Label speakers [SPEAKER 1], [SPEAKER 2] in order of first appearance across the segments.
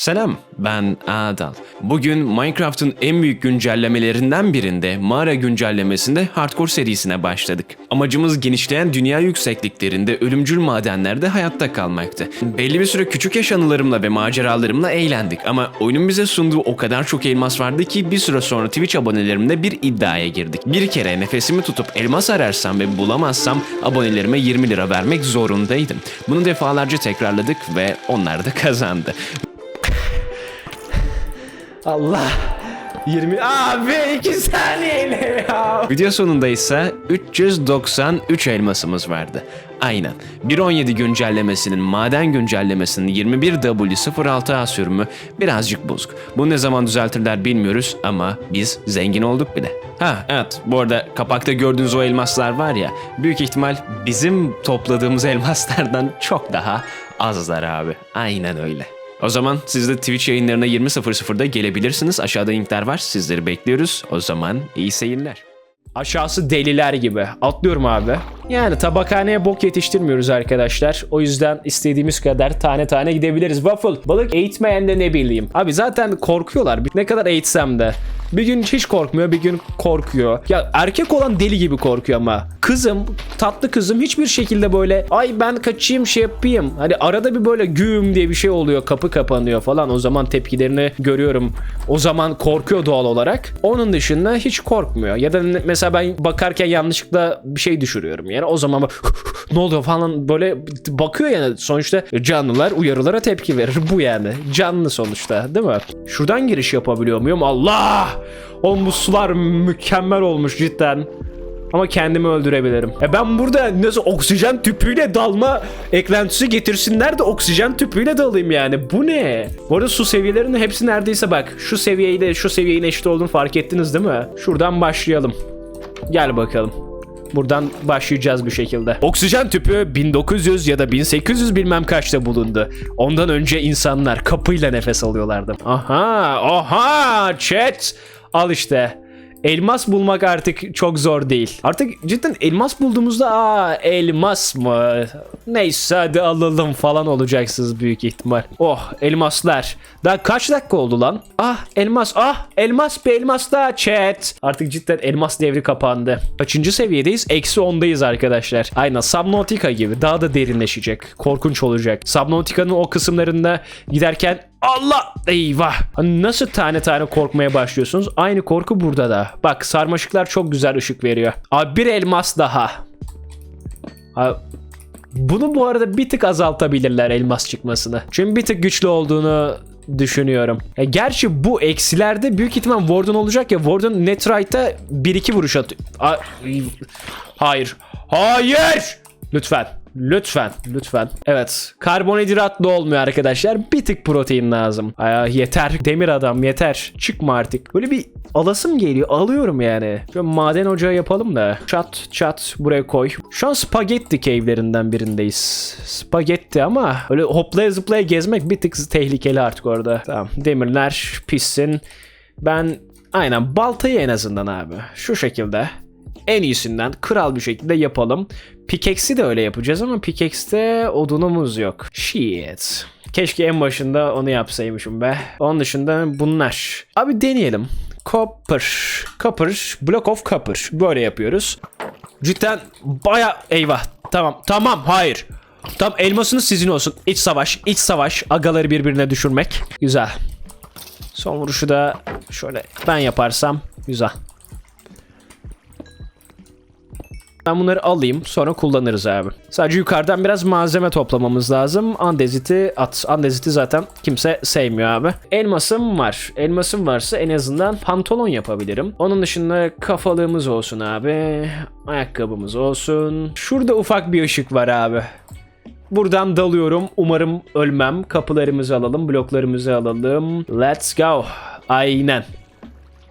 [SPEAKER 1] Selam, ben Adal. Bugün Minecraft'ın en büyük güncellemelerinden birinde mağara güncellemesinde Hardcore serisine başladık. Amacımız genişleyen dünya yüksekliklerinde ölümcül madenlerde hayatta kalmaktı. Belli bir süre küçük yaş anılarımla ve maceralarımla eğlendik ama oyunun bize sunduğu o kadar çok elmas vardı ki bir süre sonra Twitch abonelerimle bir iddiaya girdik. Bir kere nefesimi tutup elmas ararsam ve bulamazsam abonelerime 20 lira vermek zorundaydım. Bunu defalarca tekrarladık ve onlar da kazandı.
[SPEAKER 2] Allah. 20 abi 2 saniyeyle ya.
[SPEAKER 1] Video sonunda ise 393 elmasımız vardı. Aynen. 1.17 güncellemesinin maden güncellemesinin 21W06A sürümü birazcık bozuk. Bunu ne zaman düzeltirler bilmiyoruz ama biz zengin olduk bile. Ha evet bu arada kapakta gördüğünüz o elmaslar var ya büyük ihtimal bizim topladığımız elmaslardan çok daha azlar abi. Aynen öyle. O zaman siz de Twitch yayınlarına 20.00'da gelebilirsiniz. Aşağıda linkler var. Sizleri bekliyoruz. O zaman iyi seyirler.
[SPEAKER 2] Aşağısı deliler gibi. Atlıyorum abi. Yani tabakhaneye bok yetiştirmiyoruz arkadaşlar. O yüzden istediğimiz kadar tane tane gidebiliriz. Waffle balık eğitmeyen de ne bileyim. Abi zaten korkuyorlar. Ne kadar eğitsem de. Bir gün hiç korkmuyor, bir gün korkuyor. Ya erkek olan deli gibi korkuyor ama. Kızım, tatlı kızım hiçbir şekilde böyle ay ben kaçayım şey yapayım. Hani arada bir böyle güm diye bir şey oluyor, kapı kapanıyor falan. O zaman tepkilerini görüyorum. O zaman korkuyor doğal olarak. Onun dışında hiç korkmuyor. Ya da mesela ben bakarken yanlışlıkla bir şey düşürüyorum. Yani o zaman ne oluyor falan böyle bakıyor yani. Sonuçta canlılar uyarılara tepki verir. Bu yani. Canlı sonuçta değil mi? Şuradan giriş yapabiliyor muyum? Allah! Oğlum sular mükemmel olmuş cidden. Ama kendimi öldürebilirim. E ben burada nasıl oksijen tüpüyle dalma eklentisi getirsinler de oksijen tüpüyle dalayım yani. Bu ne? Bu arada su seviyelerinin hepsi neredeyse bak. Şu seviyeyle şu seviyenin eşit olduğunu fark ettiniz değil mi? Şuradan başlayalım. Gel bakalım. Buradan başlayacağız bir şekilde. Oksijen tüpü 1900 ya da 1800 bilmem kaçta bulundu. Ondan önce insanlar kapıyla nefes alıyorlardı. Aha, aha, chat. Al işte. Elmas bulmak artık çok zor değil. Artık cidden elmas bulduğumuzda aa elmas mı? Neyse hadi alalım falan olacaksınız büyük ihtimal. Oh elmaslar. Daha kaç dakika oldu lan? Ah elmas ah elmas bir elmas daha chat. Artık cidden elmas devri kapandı. Kaçıncı seviyedeyiz? Eksi 10'dayız arkadaşlar. Aynen Subnautica gibi daha da derinleşecek. Korkunç olacak. Subnautica'nın o kısımlarında giderken Allah eyvah. Nasıl tane tane korkmaya başlıyorsunuz? Aynı korku burada da. Bak sarmaşıklar çok güzel ışık veriyor. Abi bir elmas daha. Abi, bunu bu arada bir tık azaltabilirler elmas çıkmasını. Çünkü bir tık güçlü olduğunu düşünüyorum. E, gerçi bu eksilerde büyük ihtimal Warden olacak ya. Warden Netrite'a 1-2 vuruş atıyor. Hayır. Hayır! Lütfen. Lütfen. Lütfen. Evet. Karbonhidratlı olmuyor arkadaşlar. Bir tık protein lazım. Ay, yeter. Demir adam yeter. Çıkma artık. Böyle bir alasım geliyor. Alıyorum yani. Şöyle maden ocağı yapalım da. Çat çat buraya koy. Şu an spagetti cave'lerinden birindeyiz. Spagetti ama öyle hoplaya zıplaya gezmek bir tık tehlikeli artık orada. Tamam. Demirler pişsin. Ben aynen baltayı en azından abi. Şu şekilde en iyisinden kral bir şekilde yapalım. Pickaxe'i de öyle yapacağız ama pickaxe'te odunumuz yok. Shit. Keşke en başında onu yapsaymışım be. Onun dışında bunlar. Abi deneyelim. Copper. Copper. Block of copper. Böyle yapıyoruz. Cidden baya eyvah. Tamam. Tamam. Hayır. Tamam elmasınız sizin olsun. İç savaş. iç savaş. Agaları birbirine düşürmek. Güzel. Son vuruşu da şöyle ben yaparsam güzel. Ben bunları alayım sonra kullanırız abi. Sadece yukarıdan biraz malzeme toplamamız lazım. Andezit'i at. Andezit'i zaten kimse sevmiyor abi. Elmasım var. Elmasım varsa en azından pantolon yapabilirim. Onun dışında kafalığımız olsun abi. Ayakkabımız olsun. Şurada ufak bir ışık var abi. Buradan dalıyorum. Umarım ölmem. Kapılarımızı alalım. Bloklarımızı alalım. Let's go. Aynen.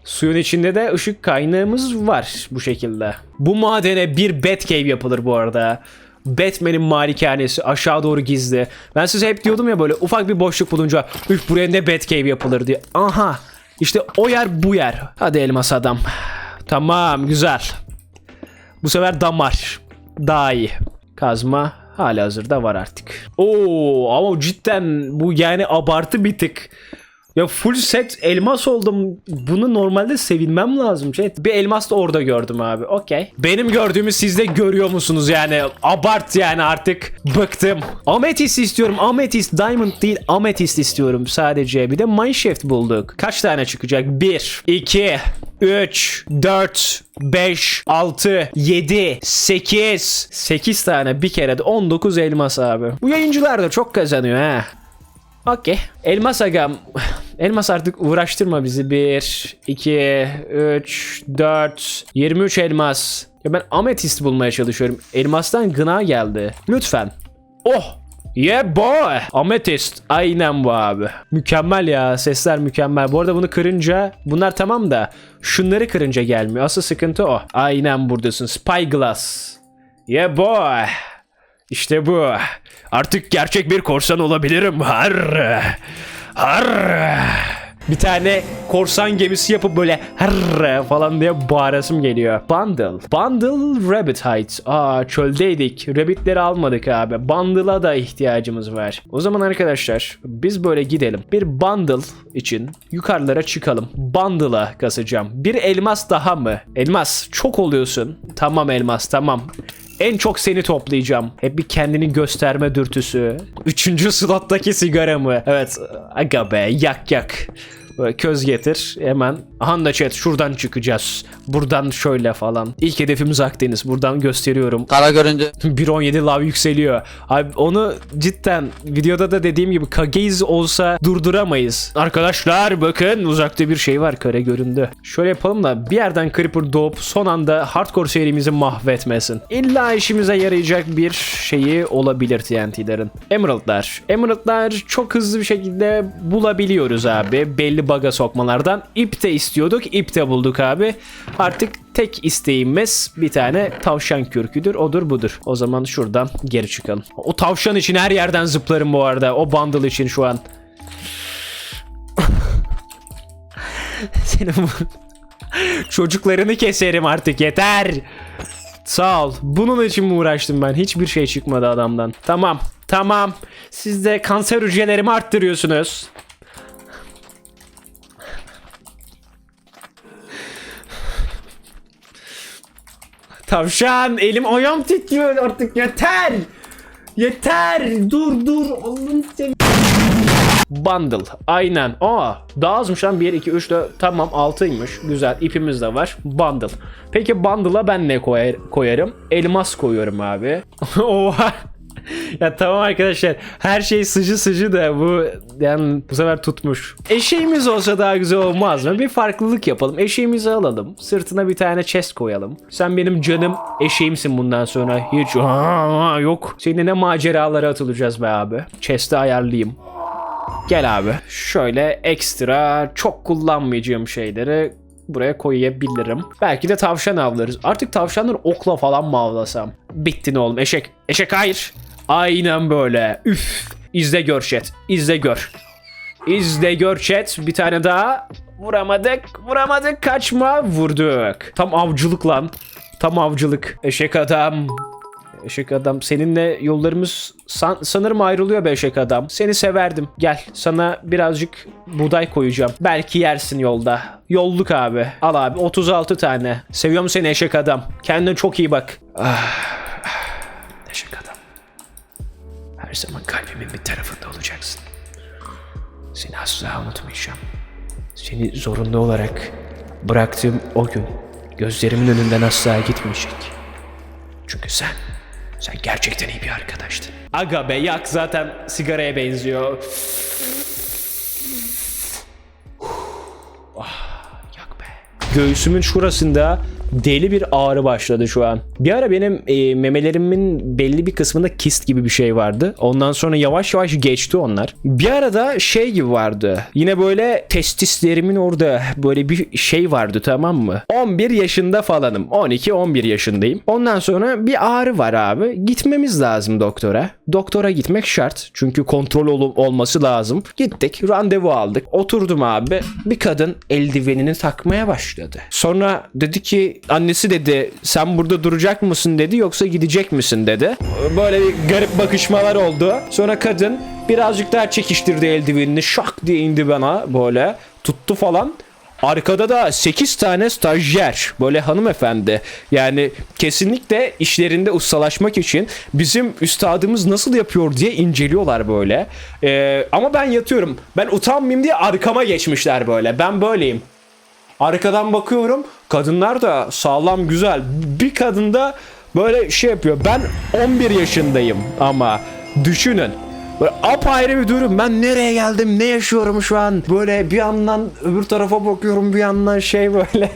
[SPEAKER 2] Suyun içinde de ışık kaynağımız var bu şekilde. Bu madene bir Batcave yapılır bu arada. Batman'in malikanesi aşağı doğru gizli. Ben size hep diyordum ya böyle ufak bir boşluk bulunca üf buraya ne Batcave yapılır diye. Aha işte o yer bu yer. Hadi elmas adam. Tamam güzel. Bu sefer damar. Daha iyi. Kazma. Hala hazırda var artık. Oo ama cidden bu yani abartı bir tık. Ya full set elmas oldum. Bunu normalde sevinmem lazım. Şey, bir elmas da orada gördüm abi. Okey. Benim gördüğümü siz de görüyor musunuz yani? Abart yani artık. Bıktım. Ametist istiyorum. Ametist Diamond değil. Ametist istiyorum sadece. Bir de Mineshaft bulduk. Kaç tane çıkacak? 1, 2, 3, 4, 5, 6, 7, 8. 8 tane bir kere de 19 elmas abi. Bu yayıncılar da çok kazanıyor ha. Okey. Elmas agam. Elmas artık uğraştırma bizi. 1, 2, 3, 4, 23 elmas. Ya ben ametist bulmaya çalışıyorum. Elmastan gına geldi. Lütfen. Oh! Yeah boy! Ametist. Aynen bu abi. Mükemmel ya. Sesler mükemmel. Bu arada bunu kırınca bunlar tamam da şunları kırınca gelmiyor. Asıl sıkıntı o. Aynen buradasın. Spyglass. Yeah boy! İşte bu. Artık gerçek bir korsan olabilirim. Har. Har. Bir tane korsan gemisi yapıp böyle har falan diye bağırasım geliyor. Bundle. Bundle Rabbit Hide. Aa çöldeydik. Rabbitleri almadık abi. Bundle'a da ihtiyacımız var. O zaman arkadaşlar biz böyle gidelim. Bir bundle için yukarılara çıkalım. Bundle'a kasacağım. Bir elmas daha mı? Elmas çok oluyorsun. Tamam elmas tamam. En çok seni toplayacağım. Hep bir kendini gösterme dürtüsü. Üçüncü slottaki sigara mı? Evet. Aga be yak yak. Böyle köz getir hemen. Handa chat şuradan çıkacağız. Buradan şöyle falan. İlk hedefimiz Akdeniz. Buradan gösteriyorum.
[SPEAKER 3] Kara göründü.
[SPEAKER 2] 1.17 lav yükseliyor. Abi onu cidden videoda da dediğim gibi Kageyiz olsa durduramayız. Arkadaşlar bakın uzakta bir şey var kare göründü. Şöyle yapalım da bir yerden Creeper doğup son anda hardcore serimizi mahvetmesin. İlla işimize yarayacak bir şeyi olabilir TNT'lerin. Emerald'lar. Emerald'lar çok hızlı bir şekilde bulabiliyoruz abi. Belli baga sokmalardan. İp istiyorduk. ip de bulduk abi. Artık tek isteğimiz bir tane tavşan kürküdür. Odur budur. O zaman şuradan geri çıkalım. O tavşan için her yerden zıplarım bu arada. O bundle için şu an. Senin bu... Çocuklarını keserim artık yeter. Sağ ol. Bunun için mi uğraştım ben? Hiçbir şey çıkmadı adamdan. Tamam. Tamam. Siz de kanser hücrelerimi arttırıyorsunuz. Tavşan elim ayağım titriyor artık yeter. Yeter. Dur dur. Allah'ım seni. Bundle. Aynen. Aa daha azmış lan. 1, 2, 3, 4. Tamam 6'ymış. Güzel. ipimiz de var. Bundle. Peki bundle'a ben ne koyar, koyarım? Elmas koyuyorum abi. Oha. Ya tamam arkadaşlar her şey sıcı sıcı da bu yani bu sefer tutmuş. Eşeğimiz olsa daha güzel olmaz mı? Bir farklılık yapalım. Eşeğimizi alalım. Sırtına bir tane chest koyalım. Sen benim canım eşeğimsin bundan sonra. Hiç yok. Seninle ne maceralara atılacağız be abi. Chest'i ayarlayayım. Gel abi. Şöyle ekstra çok kullanmayacağım şeyleri buraya koyabilirim. Belki de tavşan avlarız. Artık tavşanları okla falan mı avlasam? Bittin oğlum eşek. Eşek hayır. Aynen böyle. Üf. İzle gör chat. İzle gör. İzle gör chat. Bir tane daha. Vuramadık. Vuramadık. Kaçma. Vurduk. Tam avcılık lan. Tam avcılık. Eşek adam. Eşek adam seninle yollarımız san- sanırım ayrılıyor be eşek adam. Seni severdim. Gel sana birazcık buğday koyacağım. Belki yersin yolda. Yolluk abi. Al abi 36 tane. Seviyorum seni eşek adam. Kendine çok iyi bak. Ah, Her zaman kalbimin bir tarafında olacaksın. Seni asla unutmayacağım. Seni zorunlu olarak bıraktığım o gün gözlerimin önünden asla gitmeyecek. Çünkü sen, sen gerçekten iyi bir arkadaştın. Aga be yak zaten sigaraya benziyor. Ah, yak be. Göğsümün şurasında deli bir ağrı başladı şu an. Bir ara benim e, memelerimin belli bir kısmında kist gibi bir şey vardı. Ondan sonra yavaş yavaş geçti onlar. Bir arada şey gibi vardı. Yine böyle testislerimin orada böyle bir şey vardı tamam mı? 11 yaşında falanım. 12-11 yaşındayım. Ondan sonra bir ağrı var abi. Gitmemiz lazım doktora. Doktora gitmek şart. Çünkü kontrol ol- olması lazım. Gittik randevu aldık. Oturdum abi. Bir kadın eldivenini takmaya başladı. Sonra dedi ki annesi dedi sen burada duracak mısın dedi yoksa gidecek misin dedi. Böyle bir garip bakışmalar oldu. Sonra kadın birazcık daha çekiştirdi eldivenini şak diye indi bana böyle tuttu falan. Arkada da 8 tane stajyer böyle hanımefendi. Yani kesinlikle işlerinde ustalaşmak için bizim üstadımız nasıl yapıyor diye inceliyorlar böyle. Ee, ama ben yatıyorum. Ben utanmayayım diye arkama geçmişler böyle. Ben böyleyim. Arkadan bakıyorum. Kadınlar da sağlam güzel. Bir kadın da böyle şey yapıyor. Ben 11 yaşındayım ama düşünün Böyle apayrı bir durum. Ben nereye geldim? Ne yaşıyorum şu an? Böyle bir yandan öbür tarafa bakıyorum bir yandan şey böyle.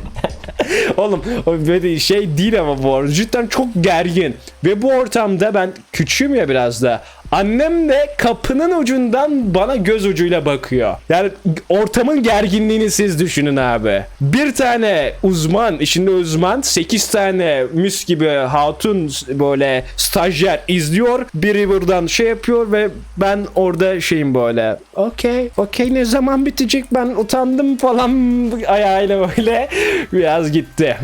[SPEAKER 2] Oğlum böyle şey değil ama bu arada. Cidden çok gergin. Ve bu ortamda ben küçüğüm ya biraz da. Annem de kapının ucundan bana göz ucuyla bakıyor. Yani ortamın gerginliğini siz düşünün abi. Bir tane uzman, işinde uzman, 8 tane müs gibi hatun böyle stajyer izliyor. Biri buradan şey yapıyor ve ben orada şeyim böyle. Okey, okey ne zaman bitecek ben utandım falan ayağıyla böyle biraz gitti.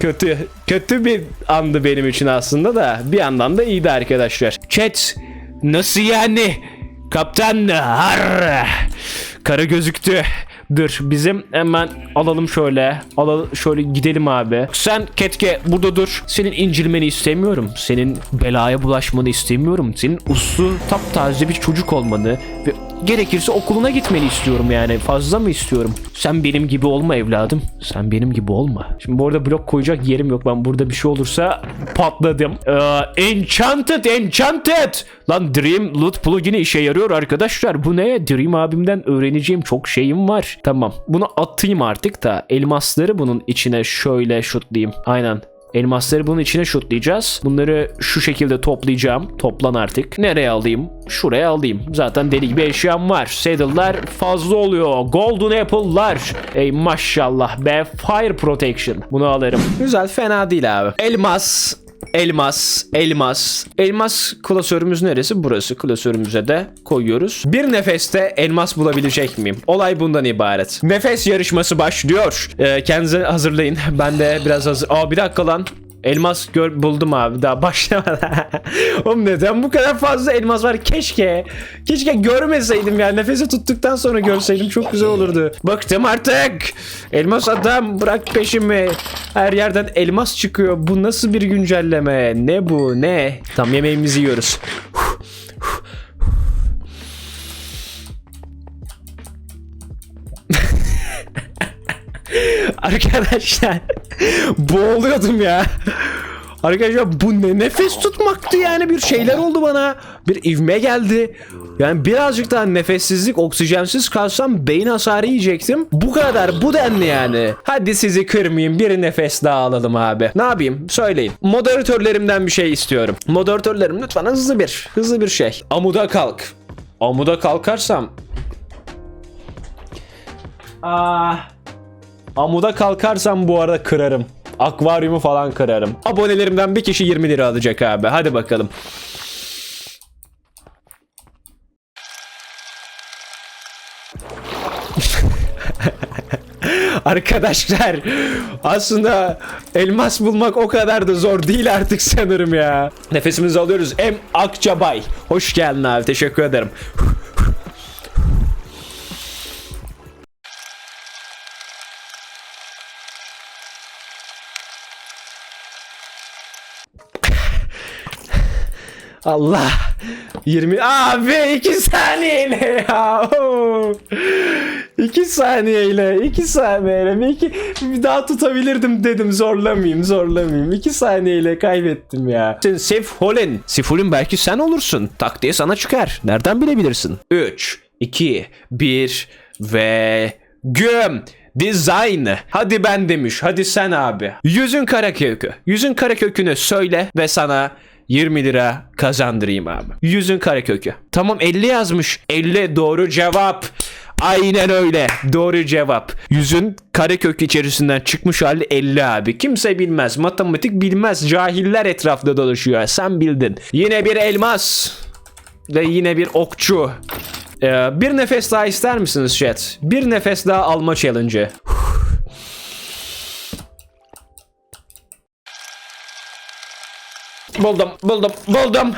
[SPEAKER 2] Kötü, kötü bir andı benim için aslında da bir yandan da iyiydi arkadaşlar. Chat Nasıl yani? Kaptan har. Kara gözüktü. Dur bizim hemen alalım şöyle. Alalım şöyle gidelim abi. Sen Ketke burada dur. Senin incilmeni istemiyorum. Senin belaya bulaşmanı istemiyorum. Senin uslu taptaze bir çocuk olmanı ve gerekirse okuluna gitmeni istiyorum yani. Fazla mı istiyorum? Sen benim gibi olma evladım. Sen benim gibi olma. Şimdi bu arada blok koyacak yerim yok. Ben burada bir şey olursa patladım. Ee, enchanted, enchanted. Lan Dream Loot plugin'i işe yarıyor arkadaşlar. Bu ne? Dream abimden öğreneceğim çok şeyim var. Tamam. Bunu atayım artık da elmasları bunun içine şöyle şutlayayım. Aynen. Elmasları bunun içine şutlayacağız. Bunları şu şekilde toplayacağım. Toplan artık. Nereye alayım? Şuraya alayım. Zaten deli gibi eşyam var. Saddle'lar fazla oluyor. Golden Apple'lar. Ey maşallah be. Fire Protection. Bunu alırım. Güzel fena değil abi. Elmas. Elmas, elmas. Elmas klasörümüz neresi? Burası. Klasörümüze de koyuyoruz. Bir nefeste elmas bulabilecek miyim? Olay bundan ibaret. Nefes yarışması başlıyor. Ee, kendinize hazırlayın. Ben de biraz hazır... Aa bir dakika lan. Elmas gör buldum abi daha başlamadan. Oğlum neden bu kadar fazla elmas var? Keşke. Keşke görmeseydim ya. Nefesi tuttuktan sonra görseydim çok güzel olurdu. Bıktım artık. Elmas adam bırak peşimi. Her yerden elmas çıkıyor. Bu nasıl bir güncelleme? Ne bu? Ne? Tam yemeğimizi yiyoruz. Arkadaşlar boğuluyordum ya. Arkadaşlar bu ne nefes tutmaktı yani bir şeyler oldu bana. Bir ivme geldi. Yani birazcık daha nefessizlik oksijensiz kalsam beyin hasarı yiyecektim. Bu kadar bu denli yani. Hadi sizi kırmayayım bir nefes daha alalım abi. Ne yapayım söyleyin. Moderatörlerimden bir şey istiyorum. Moderatörlerim lütfen hızlı bir hızlı bir şey. Amuda kalk. Amuda kalkarsam. Ah. Amuda kalkarsam bu arada kırarım. Akvaryumu falan kırarım. Abonelerimden bir kişi 20 lira alacak abi. Hadi bakalım. Arkadaşlar aslında elmas bulmak o kadar da zor değil artık sanırım ya. Nefesimizi alıyoruz. M Akçabay. Hoş geldin abi. Teşekkür ederim. Allah. 20 abi 2 saniyeyle ya. Oo. 2 saniyeyle 2 saniyeyle iki, bir daha tutabilirdim dedim zorlamayayım zorlamayayım 2 saniyeyle kaybettim ya. Sen Sef Holen. Sef Holen belki sen olursun. Tak diye sana çıkar. Nereden bilebilirsin? 3 2 1 ve güm. Design. Hadi ben demiş. Hadi sen abi. Yüzün kara kökü. Yüzün kara kökünü söyle ve sana 20 lira kazandırayım abi. Yüzün kara kökü. Tamam 50 yazmış. 50 doğru cevap. Aynen öyle. Doğru cevap. Yüzün karekök içerisinden çıkmış hali 50 abi. Kimse bilmez. Matematik bilmez. Cahiller etrafta dolaşıyor. Sen bildin. Yine bir elmas. Ve yine bir okçu. Ee, bir nefes daha ister misiniz chat? Bir nefes daha alma challenge'ı. Buldum, buldum, buldum.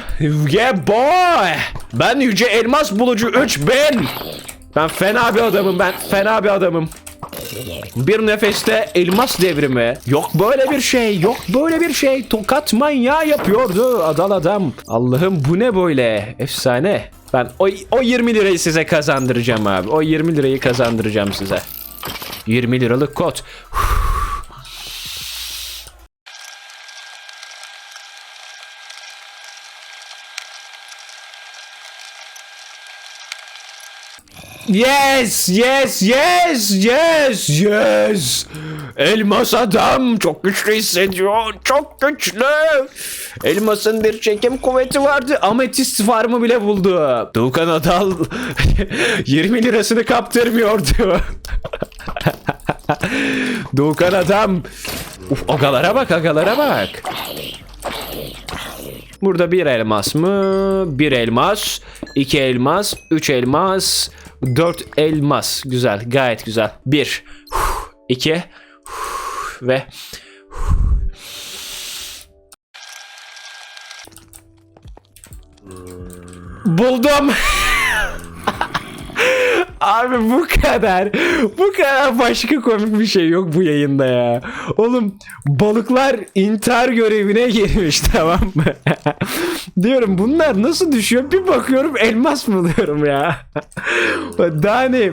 [SPEAKER 2] Yeah boy. Ben Yüce Elmas Bulucu 3000. Ben fena bir adamım ben. Fena bir adamım. Bir nefeste elmas devrimi. Yok böyle bir şey. Yok böyle bir şey. Tokat manyağı yapıyordu adal adam. Allah'ım bu ne böyle? Efsane. Ben o, o 20 lirayı size kazandıracağım abi. O 20 lirayı kazandıracağım size. 20 liralık kod. Yes, yes, yes, yes, yes. Elmas adam çok güçlü hissediyor. Çok güçlü. Elmasın bir çekim kuvveti vardı. Ametist farmı bile buldu. Doğukan Adal 20 lirasını kaptırmıyordu. Doğukan adam. Uf, agalara bak, agalara bak. Burada bir elmas mı? Bir elmas, iki elmas, üç elmas, dört elmas. Güzel, gayet güzel. Bir, iki ve buldum. Abi bu kadar. Bu kadar başka komik bir şey yok bu yayında ya. Oğlum balıklar intihar görevine girmiş tamam mı? Diyorum bunlar nasıl düşüyor? Bir bakıyorum elmas buluyorum ya. Daha ne?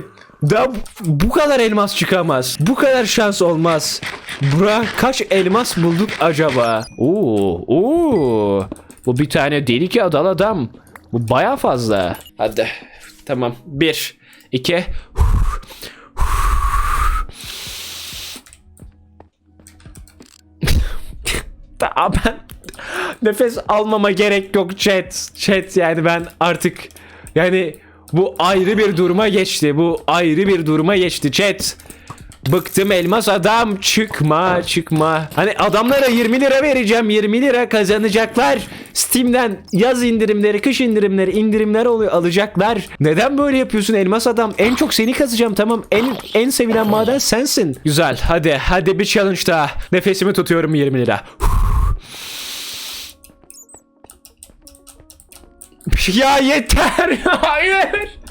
[SPEAKER 2] Daha bu kadar elmas çıkamaz. Bu kadar şans olmaz. Bura kaç elmas bulduk acaba? Oo, oo. Bu bir tane deli ki adal adam. Bu baya fazla. Hadi. Tamam. Bir, iki. Tamam ben nefes almama gerek yok chat. Chat yani ben artık yani bu ayrı bir duruma geçti. Bu ayrı bir duruma geçti chat. Bıktım elmas adam çıkma çıkma. Hani adamlara 20 lira vereceğim 20 lira kazanacaklar. Steam'den yaz indirimleri kış indirimleri indirimler oluyor alacaklar. Neden böyle yapıyorsun elmas adam? En çok seni kazacağım tamam en en sevilen maden sensin. Güzel hadi hadi bir challenge daha. Nefesimi tutuyorum 20 lira. Ya yeter. Hayır.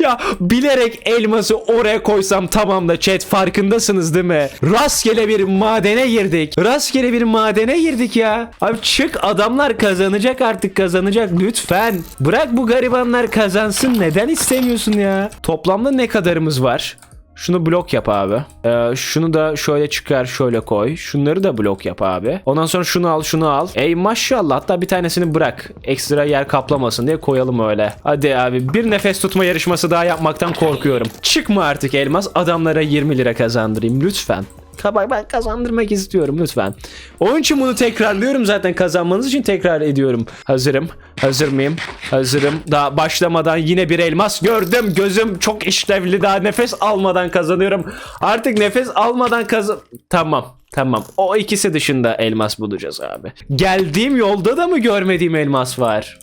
[SPEAKER 2] Ya bilerek elması oraya koysam tamam da chat farkındasınız değil mi? Rastgele bir madene girdik. Rastgele bir madene girdik ya. Abi çık adamlar kazanacak artık kazanacak lütfen. Bırak bu garibanlar kazansın neden istemiyorsun ya? Toplamda ne kadarımız var? Şunu blok yap abi. Ee, şunu da şöyle çıkar şöyle koy. Şunları da blok yap abi. Ondan sonra şunu al şunu al. Ey maşallah hatta bir tanesini bırak. Ekstra yer kaplamasın diye koyalım öyle. Hadi abi bir nefes tutma yarışması daha yapmaktan korkuyorum. Çıkma artık elmas adamlara 20 lira kazandırayım lütfen. Kabay ben kazandırmak istiyorum lütfen. Onun için bunu tekrarlıyorum zaten kazanmanız için tekrar ediyorum. Hazırım. Hazır mıyım? Hazırım. Daha başlamadan yine bir elmas gördüm. Gözüm çok işlevli. Daha nefes almadan kazanıyorum. Artık nefes almadan kazan... Tamam. Tamam. O ikisi dışında elmas bulacağız abi. Geldiğim yolda da mı görmediğim elmas var?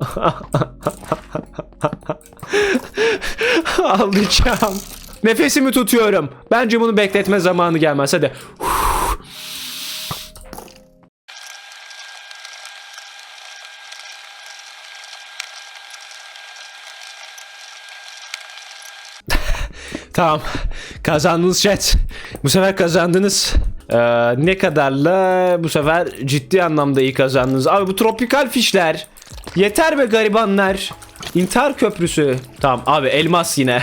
[SPEAKER 2] Alacağım. Nefesimi tutuyorum. Bence bunu bekletme zamanı gelmez. Hadi. Tamam. Kazandınız chat. Bu sefer kazandınız. Ee, ne kadarla bu sefer ciddi anlamda iyi kazandınız. Abi bu tropikal fişler. Yeter be garibanlar. İntihar köprüsü. Tamam abi elmas yine.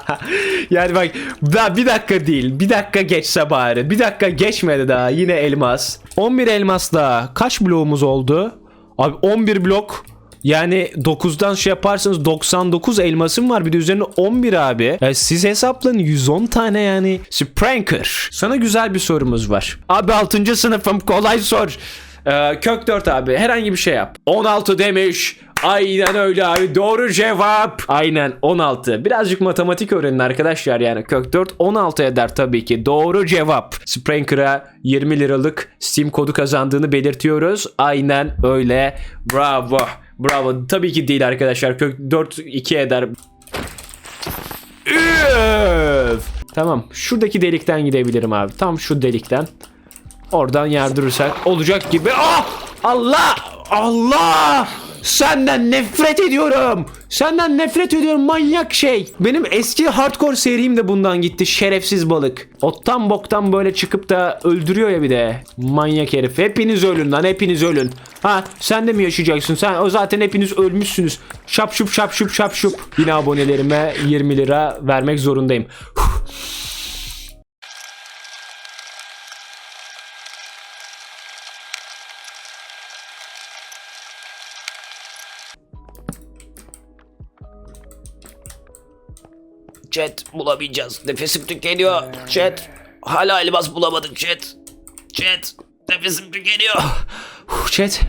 [SPEAKER 2] yani bak daha bir dakika değil. Bir dakika geçse bari. Bir dakika geçmedi daha. Yine elmas. 11 elmas daha. Kaç bloğumuz oldu? Abi 11 blok. Yani 9'dan şey yaparsanız 99 elmasım var bir de üzerine 11 abi. Ya siz hesaplayın 110 tane yani. Spranker. Sana güzel bir sorumuz var. Abi 6. sınıfım kolay sor. Ee, kök 4 abi herhangi bir şey yap. 16 demiş. Aynen öyle abi doğru cevap. Aynen 16. Birazcık matematik öğrenin arkadaşlar yani kök 4 16 eder tabii ki. Doğru cevap. Spranker'a 20 liralık Steam kodu kazandığını belirtiyoruz. Aynen öyle. Bravo. Bravo. Tabii ki değil arkadaşlar. Kök 4 2 eder. Üf! Tamam. Şuradaki delikten gidebilirim abi. Tam şu delikten. Oradan yardırırsak olacak gibi. Ah! Allah! Allah! Senden nefret ediyorum. Senden nefret ediyorum manyak şey. Benim eski hardcore serim de bundan gitti şerefsiz balık. Ottan boktan böyle çıkıp da öldürüyor ya bir de. Manyak herif. Hepiniz ölün lan hepiniz ölün. Ha sen de mi yaşayacaksın? Sen o zaten hepiniz ölmüşsünüz. Şap şup şap şup şap şup. Yine abonelerime 20 lira vermek zorundayım. Huh.
[SPEAKER 3] Chat bulamayacağız. Nefesim tükeniyor. Chat. Hala elmas bulamadık chat. Chat. Nefesim tükeniyor.
[SPEAKER 2] Huh, Chat.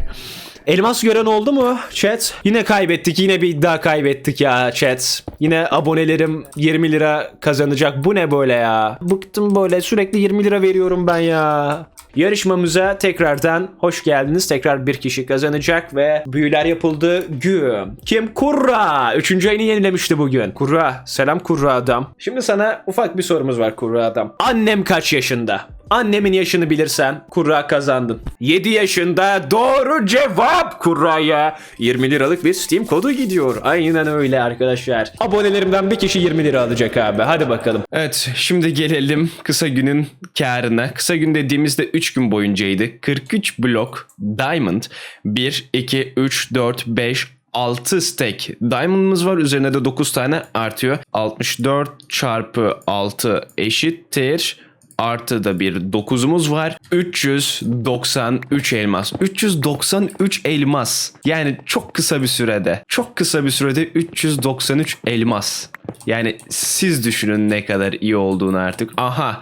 [SPEAKER 2] Elmas gören oldu mu chat? Yine kaybettik. Yine bir iddia kaybettik ya chat. Yine abonelerim 20 lira kazanacak. Bu ne böyle ya? Bıktım böyle. Sürekli 20 lira veriyorum ben ya. Yarışmamıza tekrardan hoş geldiniz. Tekrar bir kişi kazanacak ve büyüler yapıldı gün. Kim? Kurra. Üçüncü ayını yenilemişti bugün. Kurra. Selam Kurra adam. Şimdi sana ufak bir sorumuz var Kurra adam. Annem kaç yaşında? Annemin yaşını bilirsen Kurra kazandın. 7 yaşında doğru cevap Kurra'ya. 20 liralık bir Steam kodu gidiyor. Aynen öyle arkadaşlar. Abonelerimden bir kişi 20 lira alacak abi. Hadi bakalım.
[SPEAKER 1] Evet şimdi gelelim kısa günün karına. Kısa gün dediğimizde 3 gün boyuncaydı. 43 blok diamond 1, 2, 3, 4, 5, 6 stack diamond'ımız var. Üzerine de 9 tane artıyor. 64 çarpı 6 eşittir. Artı da bir 9'umuz var. 393 elmas. 393 elmas. Yani çok kısa bir sürede. Çok kısa bir sürede 393 elmas. Yani siz düşünün ne kadar iyi olduğunu artık. Aha.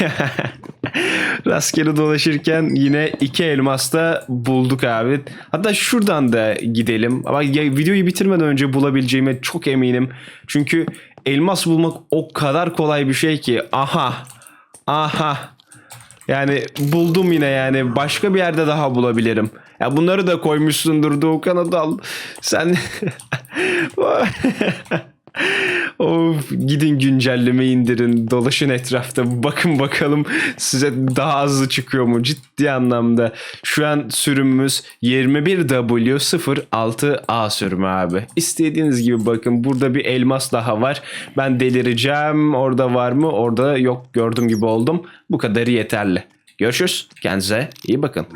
[SPEAKER 1] Rastgele dolaşırken yine iki elmas da bulduk abi. Hatta şuradan da gidelim. Ama videoyu bitirmeden önce bulabileceğime çok eminim. Çünkü elmas bulmak o kadar kolay bir şey ki. Aha. Aha. Yani buldum yine yani. Başka bir yerde daha bulabilirim. Ya bunları da koymuşsundur Doğukan Adal. Sen... Of gidin güncelleme indirin dolaşın etrafta bakın bakalım size daha hızlı çıkıyor mu ciddi anlamda. Şu an sürümümüz 21W06A sürümü abi. İstediğiniz gibi bakın burada bir elmas daha var. Ben delireceğim orada var mı orada yok gördüğüm gibi oldum. Bu kadarı yeterli. Görüşürüz kendinize iyi bakın.